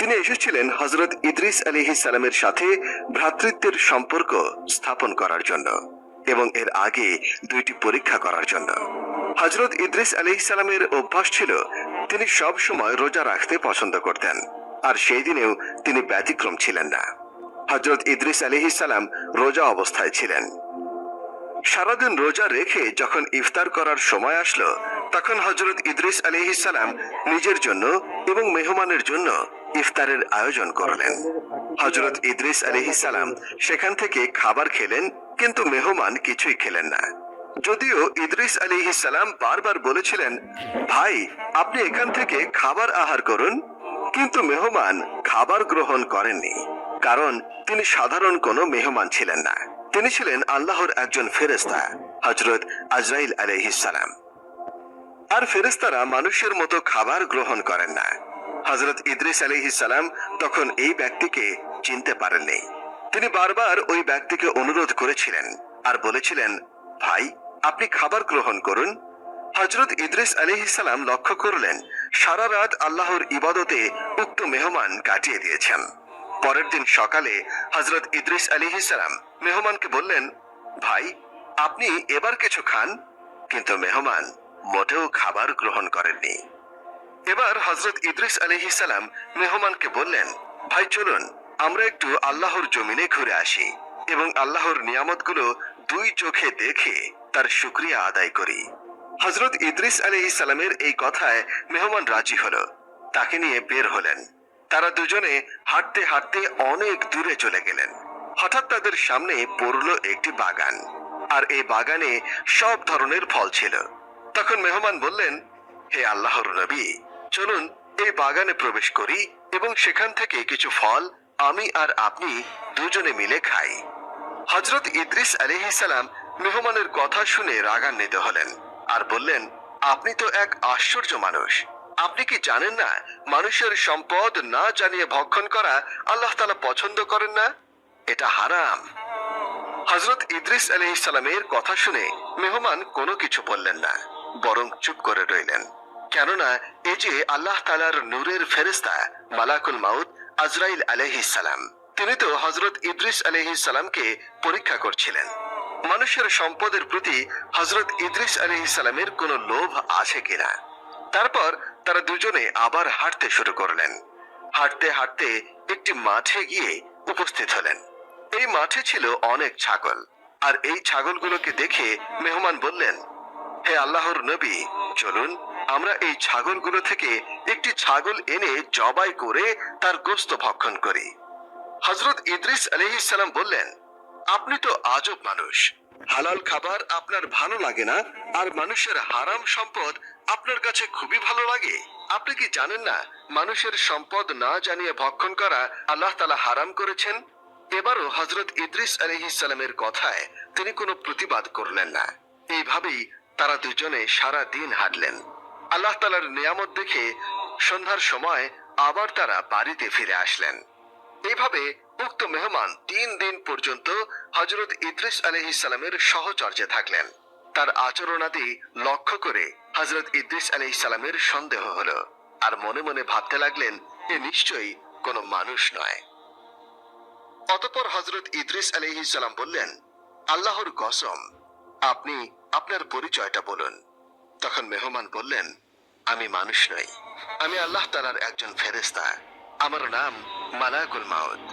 তিনি এসেছিলেন হজরত ইদ্রিস আলিহি সালামের সাথে ভ্রাতৃত্বের সম্পর্ক স্থাপন করার জন্য এবং এর আগে দুইটি পরীক্ষা করার জন্য। হজরত ইদ্রিস আলিহি সালামের অভ্যাস ছিল, তিনি সব সময় রোজা রাখতে পছন্দ করতেন, আর সেই দিনেও তিনি ব্যতিক্রম ছিলেন না। হজরত ইদ্রিস আলিহি সালাম রোজা অবস্থায় ছিলেন। সারাদিন রোজা রেখে যখন ইফতার করার সময় আসলো, তখন হজরত ইদ্রিস আলিহি সালাম নিজের জন্য এবং মেহমানের জন্য ইফতারের আয়োজন করলেন। হজরত ইদ্রিস সালাম সেখান থেকে খাবার খেলেন, কিন্তু মেহমান কিছুই খেলেন না। যদিও ইদ্রিস সালাম বারবার বলেছিলেন, ভাই, আপনি এখান থেকে খাবার আহার করুন। কিন্তু মেহমান খাবার গ্রহণ করেননি, কারণ তিনি সাধারণ কোনো মেহমান ছিলেন না। তিনি ছিলেন আল্লাহর একজন ফেরেস্তা হজরত আজরাইল আলাইহিস সালাম। আর ফেরেস্তারা মানুষের মতো খাবার গ্রহণ করেন না। হজরত ইদ্রিস আলাইহিস সালাম তখন এই ব্যক্তিকে চিনতে পারেননি। তিনি বারবার ওই ব্যক্তিকে অনুরোধ করেছিলেন আর বলেছিলেন, ভাই, আপনি খাবার গ্রহণ করুন। হজরত ইদ্রিস আলাইহিস সালাম লক্ষ্য করলেন, সারা রাত আল্লাহর ইবাদতে উক্ত মেহমান কাটিয়ে দিয়েছেন। পরের দিন সকালে হজরত ইদ্রিস আলাইহিস সালাম মেহমানকে বললেন, ভাই, আপনি এবার কিছু খান। কিন্তু মেহমান মোটেও খাবার গ্রহণ করেননি। এবার হজরত ইদ্রিস আলহি সালাম মেহমানকে বললেন, ভাই, চলুন, আমরা একটু আল্লাহর জমিনে ঘুরে আসি এবং আল্লাহর নিয়ামতগুলো দুই চোখে দেখে তার শুক্রিয়া আদায় করি। হজরত ইদ্রিস আলহি সালামের এই কথায় মেহমান রাজি হলো। তাকে নিয়ে বের হলেন। তারা দুজনে হাঁটতে হাঁটতে অনেক দূরে চলে গেলেন। হঠাৎ তাদের সামনে পড়ল একটি বাগান আর এই বাগানে সব ধরনের ফল ছিল। তখন মেহমান বললেন, হে আল্লাহর নবী চলুন এই বাগানে প্রবেশ করি এবং সেখান থেকে কিছু ফল আমি আর আপনি দুজনে মিলে খাই। হজরত ইদ্রিস সালাম মেহমানের কথা শুনে রাগান্বিত হলেন আর বললেন, আপনি তো এক আশ্চর্য মানুষ। আপনি কি জানেন না মানুষের সম্পদ না জানিয়ে ভক্ষণ করা আল্লাহ তালা পছন্দ করেন না? এটা হারাম। হজরত ইদ্রিস আলহ ইসলামের কথা শুনে মেহমান কোনো কিছু বললেন না, বরং চুপ করে রইলেন। কেননা এ যে আল্লাহ তালার নূরের ফেরেস্তা মালাকুল মাউদ আজরাইল সালাম, তিনি তো হজরত ইদ্রিস সালামকে পরীক্ষা করছিলেন। মানুষের সম্পদের প্রতি হজরত ইদ্রিস সালামের কোনো লোভ আছে কিনা? তারপর তারা দুজনে আবার হাঁটতে শুরু করলেন। হাঁটতে হাঁটতে একটি মাঠে গিয়ে উপস্থিত হলেন। এই মাঠে ছিল অনেক ছাগল। আর এই ছাগলগুলোকে দেখে মেহমান বললেন, হে আল্লাহর নবী, চলুন আমরা এই ছাগলগুলো থেকে একটি ছাগল এনে জবাই করে তার গোস্ত ভক্ষণ করি। হজরত ইদ্রিস আলহিসাল্লাম বললেন, আপনি তো আজব মানুষ। হালাল খাবার আপনার ভালো লাগে না, আর মানুষের হারাম সম্পদ আপনার কাছে খুবই ভালো লাগে। আপনি কি জানেন না, মানুষের সম্পদ না জানিয়ে ভক্ষণ করা আল্লাহ তালা হারাম করেছেন? এবারও হজরত ইদ্রিস আলহিসাল্লামের কথায় তিনি কোনো প্রতিবাদ করলেন না। এইভাবেই তারা দুজনে সারা দিন হাঁটলেন। আল্লাহ তালার নিয়ামত দেখে সন্ধ্যার সময় আবার তারা বাড়িতে ফিরে আসলেন। এইভাবে উক্ত মেহমান তিন দিন পর্যন্ত হজরত ইদ্রিস আলহি সালামের সহচর্যে থাকলেন। তার আচরণাদি লক্ষ্য করে হজরত ইদ্রিস আলহি সালামের সন্দেহ হলো আর মনে মনে ভাবতে লাগলেন, এ নিশ্চয়ই কোনো মানুষ নয়। অতপর হজরত ইদ্রিস আলহি সালাম বললেন, আল্লাহর কসম, আপনি আপনার পরিচয়টা বলুন। তখন মেহমান বললেন, আমি মানুষ নই। আমি আল্লাহ তালার একজন ফেরেস্তা আমার নাম মালাকুল মাউদ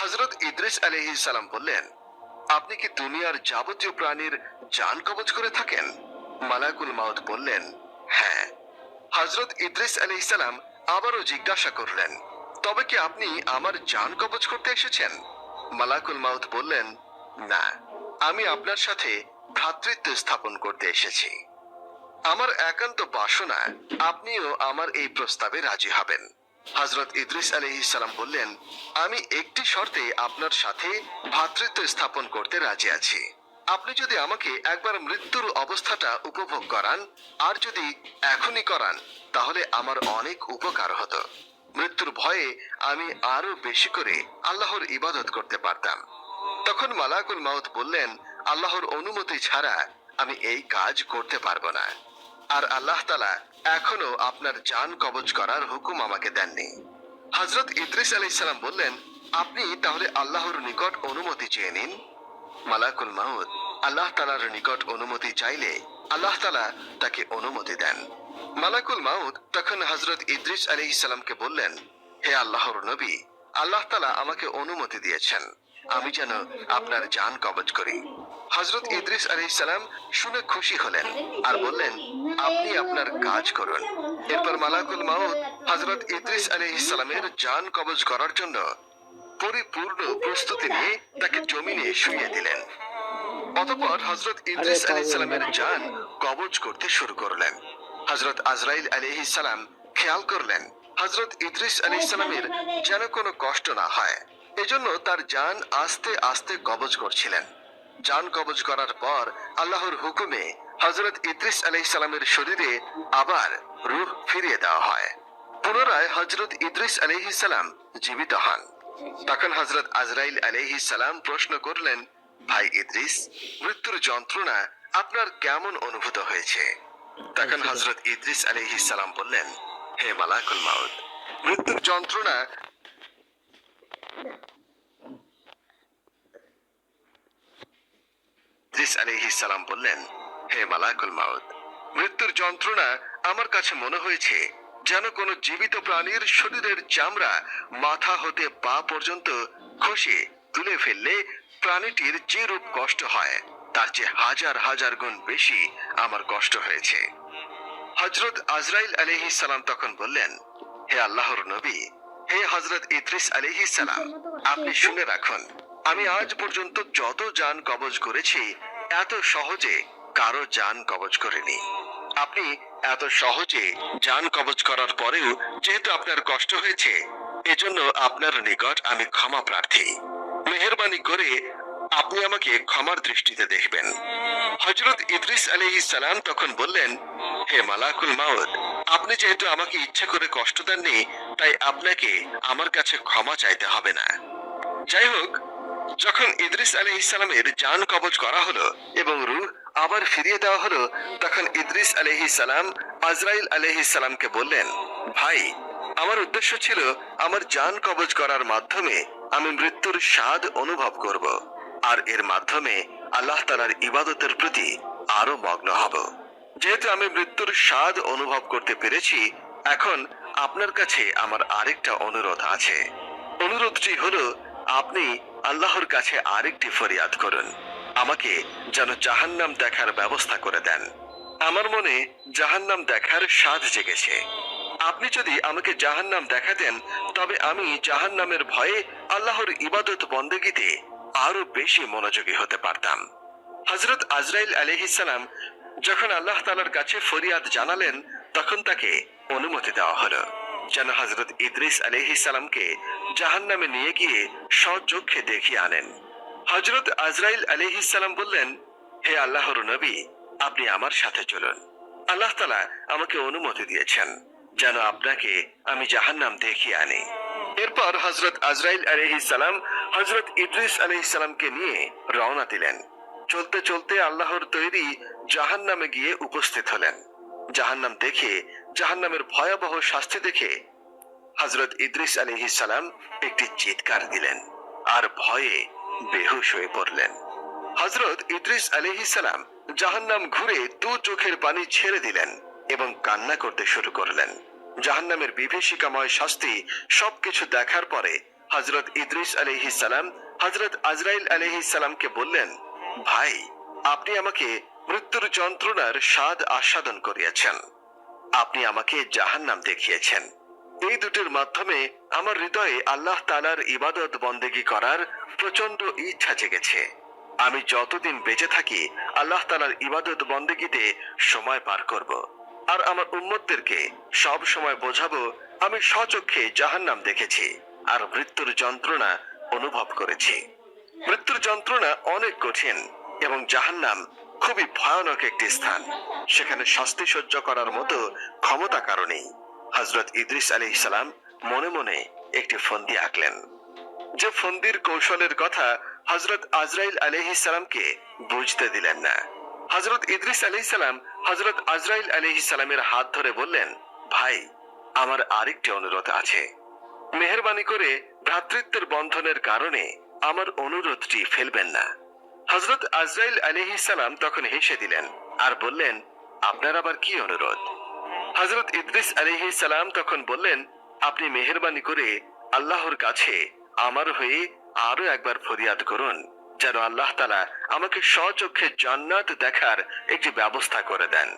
হজরত ইদ্রিস আলহি সালাম বললেন, আপনি কি দুনিয়ার যাবতীয় প্রাণীর জান কবজ করে থাকেন? মালাকুল মাউদ বললেন হ্যাঁ। হজরত ইদ্রিস আলহ সালাম আবারও জিজ্ঞাসা করলেন, তবে কি আপনি আমার জান কবজ করতে এসেছেন? মালাকুল মাউদ বললেন, না, আমি আপনার সাথে ভ্রাতৃত্ব স্থাপন করতে এসেছি। আমার একান্ত বাসনা আপনিও আমার এই প্রস্তাবে রাজি হবেন। হজরত ইদ্রিস আলহ সালাম বললেন, আমি একটি শর্তে আপনার সাথে ভ্রাতৃত্ব স্থাপন করতে রাজি আছি। আপনি যদি আমাকে একবার মৃত্যুর অবস্থাটা উপভোগ করান আর যদি এখনই করান, তাহলে আমার অনেক উপকার হতো। মৃত্যুর ভয়ে আমি আরও বেশি করে আল্লাহর ইবাদত করতে পারতাম। তখন মালাকুল মাউত বললেন, আল্লাহর অনুমতি ছাড়া আমি এই কাজ করতে পারব না। আর আল্লাহ তালা এখনও আপনার জান কবজ করার হুকুম আমাকে দেননি। হজরত ইদ্রিস আলাইসালাম বললেন, আপনি তাহলে আল্লাহর নিকট অনুমতি চেয়ে নিন? মালাকুল মাউদ আল্লাহ তালার নিকট অনুমতি চাইলে আল্লাহ তালা তাকে অনুমতি দেন। মালাকুল মাউদ তখন হজরত ইদ্রিস আলী ইসালামকে বললেন, হে আল্লাহর নবী, আল্লাহ তালা আমাকে অনুমতি দিয়েছেন। আমি যেন আপনার জান কবজ করি। হজরত ইদ্রিস আলী ইসালাম শুনে খুশি হলেন আর বললেন আপনি আপনার কাজ করুন। এরপর মালাকুল মাউদ হজরত ইদ্রিস আলী ইসলামের জান কবজ করার জন্য পরিপূর্ণ প্রস্তুতি নিয়ে তাকে জমিনে শুইয়ে দিলেন। অতঃপর হজরত ইদ্রিস আলী পাগল সালামের জান কবজ করতে শুরু করলেন। হজরত আজরাইল আলী সালাম খেয়াল করলেন হজরত ইদ্রিস আলী সালামের যেন কোনো কষ্ট না হয়। এজন্য তার জান আস্তে আস্তে কবজ করছিলেন। জান কবজ করার পর আল্লাহর হুকুমে হজরত ইদ্রিস আলী সালামের শরীরে আবার রূহ ফিরিয়ে দেওয়া হয়। পুনরায় হজরত ইদ্রিস আলাইহি সালাম জীবিত হন। তখন হজরত আজরাইল আলাইহি সালাম প্রশ্ন করলেন, ভাই ইদ্রিস, মৃত্যুর যন্ত্রণা আপনার কেমন অনুভূত হয়েছে? তখন হজরত ইদ্রিস আলাইহি সালাম বললেন, হে মালাকুল মাউদ মৃত্যুর যন্ত্রণা ইদ্রিস সালাম বললেন, হে মালাকুল মাউদ মৃত্যুর যন্ত্রণা আমার কাছে মনে হয়েছে যেন কোনো জীবিত প্রাণীর শরীরের চামড়া মাথা হতে পা পর্যন্ত খসে তুলে ফেললে প্রাণীটির যে রূপ কষ্ট হয়, তার চেয়ে হাজার হাজার গুণ বেশি আমার কষ্ট হয়েছে। হজরত আজরাইল আলহি সালাম তখন বললেন, হে আল্লাহর নবী, হে হজরত ইদ্রিস আলহি সালাম, আপনি শুনে রাখুন, আমি আজ পর্যন্ত যত যান কবজ করেছি এত সহজে কারও যান কবজ করিনি। আপনি এত সহজে যান কবজ করার পরেও যেহেতু আপনার কষ্ট হয়েছে, এজন্য আপনার নিকট আমি ক্ষমা প্রার্থী। মেহরবানি করে আপনি আমাকে ক্ষমার দৃষ্টিতে দেখবেন। হজরত ইদ্রিস আলী সালাম তখন বললেন, হে মালাকুল মাউদ আপনি যেহেতু আমাকে ইচ্ছা করে কষ্ট দেননি, তাই আপনাকে আমার কাছে ক্ষমা চাইতে হবে না। যাই হোক যখন ইদ্রিস আলী ইসলামের জান কবজ করা হলো এবং রূহ আবার ফিরিয়ে দেওয়া হলো, তখন ইদ্রিস আলহি সালাম আজরাইল আলহি সালামকে বললেন, ভাই, আমার উদ্দেশ্য ছিল আমার জান কবজ করার মাধ্যমে আমি মৃত্যুর স্বাদ অনুভব করব আর এর মাধ্যমে আল্লাহ তালার ইবাদতের প্রতি আরও মগ্ন হব। যেহেতু আমি মৃত্যুর স্বাদ অনুভব করতে পেরেছি, এখন আপনার কাছে আমার আরেকটা অনুরোধ আছে। অনুরোধটি হলো, আপনি আল্লাহর কাছে আরেকটি ফরিয়াদ করুন। আমাকে যেন জাহান্নাম দেখার ব্যবস্থা করে দেন। আমার মনে জাহান্নাম দেখার স্বাদ জেগেছে। আপনি যদি আমাকে জাহান্নাম দেখাতেন, তবে আমি জাহান্নামের ভয়ে আল্লাহর ইবাদত বন্দেগীতে আরও বেশি মনোযোগী হতে পারতাম। হজরত আজরাইল আলহিসাম যখন আল্লাহ তালার কাছে ফরিয়াদ জানালেন, তখন তাকে অনুমতি দেওয়া হলো। যেন হজরত ইদ্রিস আলহিসামকে জাহান নামে নিয়ে গিয়ে সচক্ষে দেখিয়ে আনেন। হজরত আজরাইল আলহিসাম বললেন, হে আল্লাহর নবী, আপনি আমার সাথে চলুন। আল্লাহ তালা আমাকে অনুমতি দিয়েছেন, যেন আপনাকে আমি জাহান্নাম দেখিয়ে আনি। এরপর হজরত আজরাইল আলহিসাম হজরত ইদ্রিস আলহিসামকে নিয়ে রওনা দিলেন। চলতে চলতে আল্লাহর তৈরি জাহান নামে গিয়ে উপস্থিত হলেন। জাহান্নাম দেখে, জাহান্নামের ভয়াবহ শাস্তি দেখে হজরত ইদ্রিস আলী সালাম একটি চিৎকার দিলেন আর ভয়ে বেহুশ হয়ে পড়লেন। হজরত ইদ্রিস আলী সালাম জাহান্নাম ঘুরে দু চোখের পানি ছেড়ে দিলেন এবং কান্না করতে শুরু করলেন। জাহান্নামের বিভীষিকাময় শাস্তি সবকিছু দেখার পরে হজরত ইদ্রিস আলী সালাম হজরত আজরাইল আলী সালামকে বললেন, ভাই, আপনি আমাকে মৃত্যুর যন্ত্রণার স্বাদ আস্বাদন করিয়েছেন। আপনি আমাকে জাহান্নাম দেখিয়েছেন। এই দুটির মাধ্যমে আমার হৃদয়ে আল্লাহ তালার ইবাদত বন্দেগি করার প্রচণ্ড ইচ্ছা জেগেছে। আমি যতদিন বেঁচে থাকি, আল্লাহ তালার ইবাদত বন্দেগিতে সময় পার করব। আর আমার উম্মতদেরকে সব সময় বোঝাবো, আমি স্বচক্ষে জাহান্নাম দেখেছি আর মৃত্যুর যন্ত্রণা অনুভব করেছি। মৃত্যুর যন্ত্রণা অনেক কঠিন এবং জাহান্নাম খুবই ভয়ানক একটি স্থান। সেখানে শাস্তি সহ্য করার মতো ক্ষমতা কারণেই হজরত ইদ্রিস আলী সালাম মনে মনে একটি ফন্দি আঁকলেন। যে ফন্দির কৌশলের কথা হজরত আজরাইল আলহি সালামকে বুঝতে দিলেন না। হজরত ইদ্রিস আলী সালাম হজরত আজরাইল আলহি সালামের হাত ধরে বললেন, ভাই, আমার আরেকটি অনুরোধ আছে। মেহরবানি করে ভ্রাতৃত্বের বন্ধনের কারণে আমার অনুরোধটি ফেলবেন না। হজরত আজরাইল আলহি সালাম তখন হেসে দিলেন আর বললেন, আপনার আবার কি অনুরোধ? হজরত ইদ্রিস আলহি সালাম তখন বললেন, আপনি মেহরবানি করে আল্লাহর কাছে আমার হয়ে আরও একবার ফরিয়াদ করুন, যেন আল্লাহ তালা আমাকে স্বচক্ষে জান্নাত দেখার একটি ব্যবস্থা করে দেন।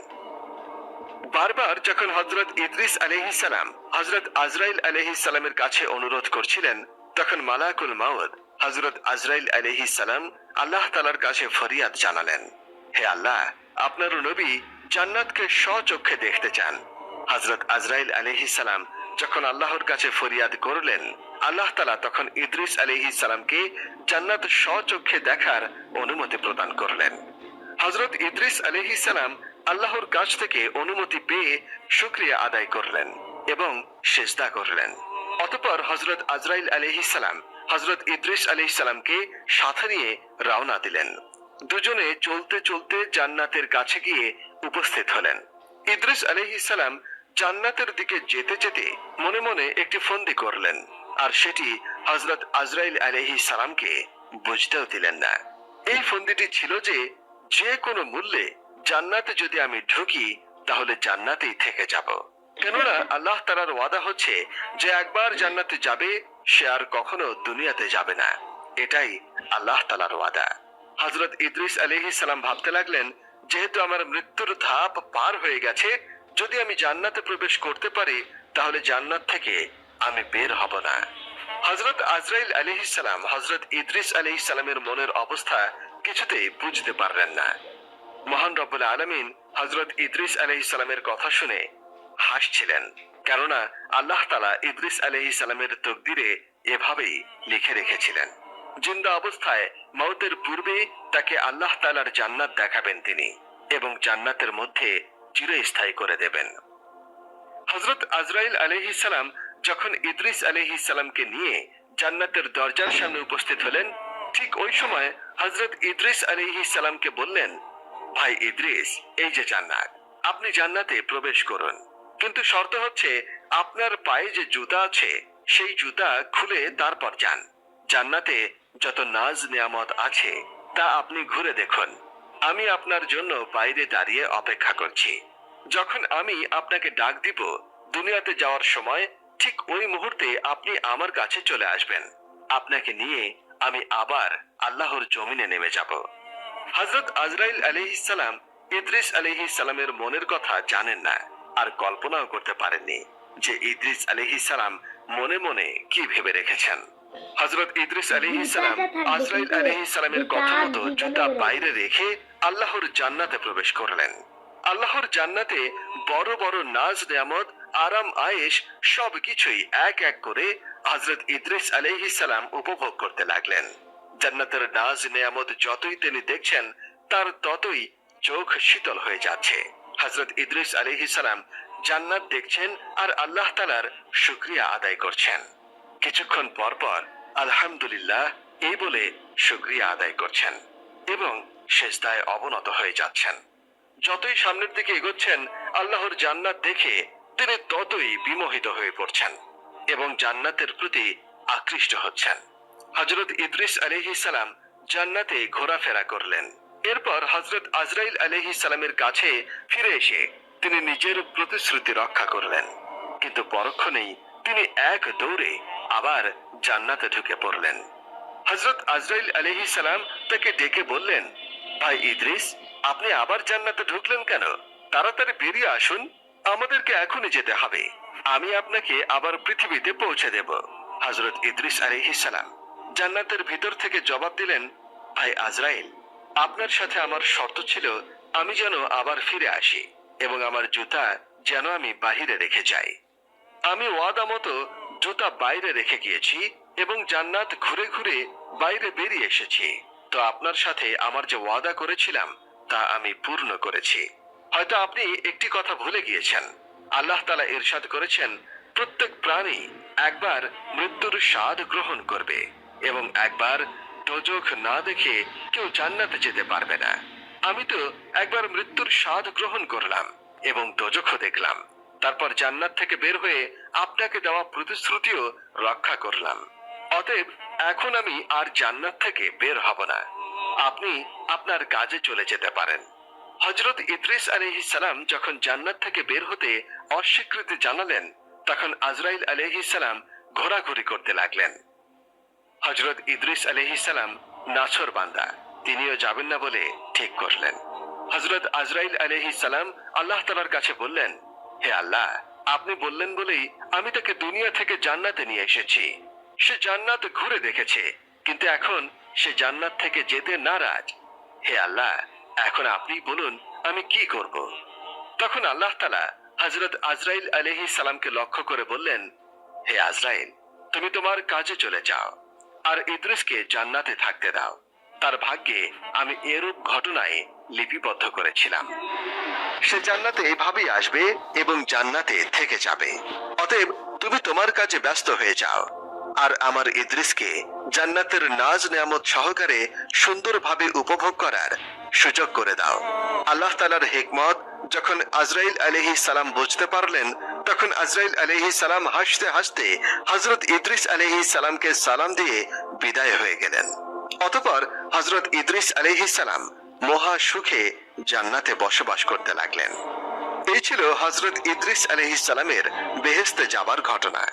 বারবার যখন হজরত ইদ্রিস সালাম হজরত আজরাইল আলহিসাল্লামের কাছে অনুরোধ করছিলেন, তখন মালাকুল মাউদ হজরত আজরাইল আলহিসাল্লাম আল্লাহ তালার কাছে ফরিয়াদ জানালেন, হে আল্লাহ, আপনার নবী জান্নাতকে স্বচক্ষে দেখতে চান। হজরত আজরাইল আলহিসাল্লাম যখন আল্লাহর কাছে ফরিয়াদ করলেন, আল্লাহ তালা তখন ইদ্রিস আলহিসাল্লামকে জান্নাত স্বচক্ষে দেখার অনুমতি প্রদান করলেন। হজরত ইদ্রিস আলহিসাল্লাম আল্লাহর কাছ থেকে অনুমতি পেয়ে শুক্রিয়া আদায় করলেন এবং সেজদা করলেন। অতপর হজরত আজরাইল আলহিসাল্লাম হজরত ইদ্রিস আলহিসাল্লামকে সাথে নিয়ে রওনা দিলেন। দুজনে চলতে চলতে জান্নাতের কাছে গিয়ে উপস্থিত হলেন। ইদ্রিস আলহিসাল্লাম জান্নাতের দিকে যেতে যেতে মনে মনে একটি ফন্দি করলেন আর সেটি হজরত আজরাইল আলহি সালামকে বুঝতেও দিলেন না। এই ফন্দিটি ছিল যে যে কোনো মূল্যে জান্নাতে যদি আমি ঢুকি তাহলে জান্নাতেই থেকে যাব। কেননা আল্লাহ তালার ওয়াদা হচ্ছে যে একবার জান্নাতে যাবে, সে আর কখনো দুনিয়াতে যাবে না। এটাই আল্লাহ তালার ওয়াদা। হজরত ইদ্রিস আলহি সালাম ভাবতে লাগলেন, যেহেতু আমার মৃত্যুর ধাপ পার হয়ে গেছে, যদি আমি জান্নাতে প্রবেশ করতে পারি, তাহলে জান্নাত থেকে আমি বের হব না। হজরত আজরাইল আলহিসাল্লাম হজরত ইদ্রিস আলহিসাল্লামের মনের অবস্থা কিছুতেই বুঝতে পারলেন না। মহান রব্বুল আলমিন হজরত ইদ্রিস আলহিসাল্লামের কথা শুনে হাসছিলেন। কেননা আল্লাহ তালা ইদ্রিস আলহিসাল্লামের তকদিরে এভাবেই লিখে রেখেছিলেন। জিন্দা অবস্থায় মৌতের পূর্বে তাকে আল্লাহ তালার জান্নাত দেখাবেন তিনি এবং জান্নাতের মধ্যে চিরস্থায়ী করে দেবেন। হজরত আজরাইল আলহি সালাম যখন ইদ্রিস আলহি সালামকে নিয়ে জান্নাতের দরজার সামনে উপস্থিত হলেন, ঠিক ওই সময় হজরত ইদ্রিস আলহি সালামকে বললেন, ভাই ইদ্রিস, এই যে জান্নাত, আপনি জান্নাতে প্রবেশ করুন। কিন্তু শর্ত হচ্ছে, আপনার পায়ে যে জুতা আছে, সেই জুতা খুলে তারপর যান। জান্নাতে যত নাজ নিয়ামত আছে, তা আপনি ঘুরে দেখুন। আমি আপনার জন্য বাইরে দাঁড়িয়ে অপেক্ষা করছি। যখন আমি আপনাকে ডাক দিব, দুনিয়াতে যাওয়ার সময় ঠিক ওই মুহূর্তে আপনি আমার কাছে চলে আসবেন। আপনাকে নিয়ে আমি আবার আল্লাহর জমিনে নেমে যাব। হজরত আজরাইল আলহিসাল্লাম ইদ্রিস আলহিসাল্লামের মনের কথা জানেন না। আর কল্পনাও করতে পারেননি যে ইদ্রিস আলহিসাল্লাম মনে মনে কি ভেবে রেখেছেন। হজরত ইদ্রিস আলহিসাল্লাম আজরাইল আলহিসাল্লামের কথা মতো জুতা বাইরে রেখে আল্লাহর জান্নাতে প্রবেশ করলেন। আল্লাহর জান্নাতে বড় বড় নাজ নিয়ামত আরাম আয়েশ সবকিছুই এক এক করে হজরত ইদ্রিস আলহি সালাম উপভোগ করতে লাগলেন। জান্নাতের নাজ নিয়ামত যতই তিনি দেখছেন তার ততই চোখ শীতল হয়ে যাচ্ছে। হজরত ইদ্রিস আলহি সালাম জান্নাত দেখছেন আর আল্লাহ তালার শুক্রিয়া আদায় করছেন। কিছুক্ষণ পর পর আলহামদুলিল্লাহ এই বলে শুক্রিয়া আদায় করছেন এবং শেষদায় অবনত হয়ে যাচ্ছেন। যতই সামনের দিকে এগোচ্ছেন, আল্লাহর জান্নাত দেখে তিনি ততই বিমোহিত হয়ে পড়ছেন এবং জান্নাতের প্রতি আকৃষ্ট হচ্ছেন। হজরত ইদ্রিস আলহি সালাম জান্নাতে ঘোরাফেরা করলেন। এরপর হজরত আজরাইল আলহি সালামের কাছে ফিরে এসে তিনি নিজের প্রতিশ্রুতি রক্ষা করলেন। কিন্তু পরক্ষণেই তিনি এক দৌড়ে আবার জান্নাতে ঢুকে পড়লেন। হজরত আজরাইল আলহি সালাম তাকে ডেকে বললেন, ভাই ইদ্রিস, আপনি আবার জান্নাতে ঢুকলেন কেন? তাড়াতাড়ি বেরিয়ে আসুন, আমাদেরকে এখনই যেতে হবে। আমি আপনাকে আবার পৃথিবীতে পৌঁছে দেব। হজরত ইদ্রিস আলহি সালাম জান্নাতের ভিতর থেকে জবাব দিলেন, ভাই আজরাইল আপনার সাথে আমার শর্ত ছিল, আমি যেন আবার ফিরে আসি এবং আমার জুতা যেন আমি বাহিরে রেখে যাই। আমি ওয়াদা মতো জুতা বাইরে রেখে গিয়েছি এবং জান্নাত ঘুরে ঘুরে বাইরে বেরিয়ে এসেছি। তো আপনার সাথে আমার যে ওয়াদা করেছিলাম, তা আমি পূর্ণ করেছি। হয়তো আপনি একটি কথা ভুলে গিয়েছেন। আল্লাহ তালা ইরশাদ করেছেন, প্রত্যেক প্রাণী একবার মৃত্যুর স্বাদ গ্রহণ করবে এবং একবার দোজখ না দেখে কেউ জান্নাতে যেতে পারবে না। আমি তো একবার মৃত্যুর স্বাদ গ্রহণ করলাম এবং দোজখও দেখলাম। তারপর জান্নাত থেকে বের হয়ে আপনাকে দেওয়া প্রতিশ্রুতিও রক্ষা করলাম। অতএব এখন আমি আর জান্নাত থেকে বের হব না। আপনি আপনার কাজে চলে যেতে পারেন। হজরত ইদ্রিস আলাইহিস সালাম যখন জান্নাত থেকে বের হতে অস্বীকৃতি জানালেন, তখন আজরাইল আলাইহিস সালাম ঘোরাঘুরি করতে লাগলেন। হজরত ইদ্রিস আলাইহিস সালাম নাছর বান্দা। তিনিও যাবেন না বলে ঠিক করলেন। হজরত আজরাইল আলাইহিস সালাম আল্লাহ তালার কাছে বললেন, হে আল্লাহ, আপনি বললেন বলেই আমি তাকে দুনিয়া থেকে জান্নাতে নিয়ে এসেছি। সে জান্নাত ঘুরে দেখেছে, কিন্তু এখন সে জান্নাত থেকে যেতে নারাজ। হে আল্লাহ, এখন আপনি বলুন, আমি কি করব? তখন আল্লাহ তালা হজরত আজরাইল আলহি সালামকে লক্ষ্য করে বললেন, হে আজরাইল, তুমি তোমার কাজে চলে যাও। আর ইদ্রিসকে জান্নাতে থাকতে দাও। তার ভাগ্যে আমি এরূপ ঘটনায় লিপিবদ্ধ করেছিলাম। সে জান্নাতে এভাবেই আসবে এবং জান্নাতে থেকে যাবে। অতএব তুমি তোমার কাজে ব্যস্ত হয়ে যাও। আর আমার ইদ্রিসকে জান্নাতের নাজ নেয়ামত সহকারে সুন্দরভাবে উপভোগ করার সুযোগ করে দাও। আল্লাহ তালার হেকমত যখন আজরাইল আলহি সালাম বুঝতে পারলেন, তখন আজরাইল আলহি সালাম হাসতে হাসতে হজরত ইদ্রিস আলহি সালামকে সালাম দিয়ে বিদায় হয়ে গেলেন। অতপর হজরত ইদ্রিস আলহি সালাম মহা সুখে জান্নাতে বসবাস করতে লাগলেন। এই ছিল হজরত ইদ্রিস আলহি সালামের বেহেস্তে যাবার ঘটনা।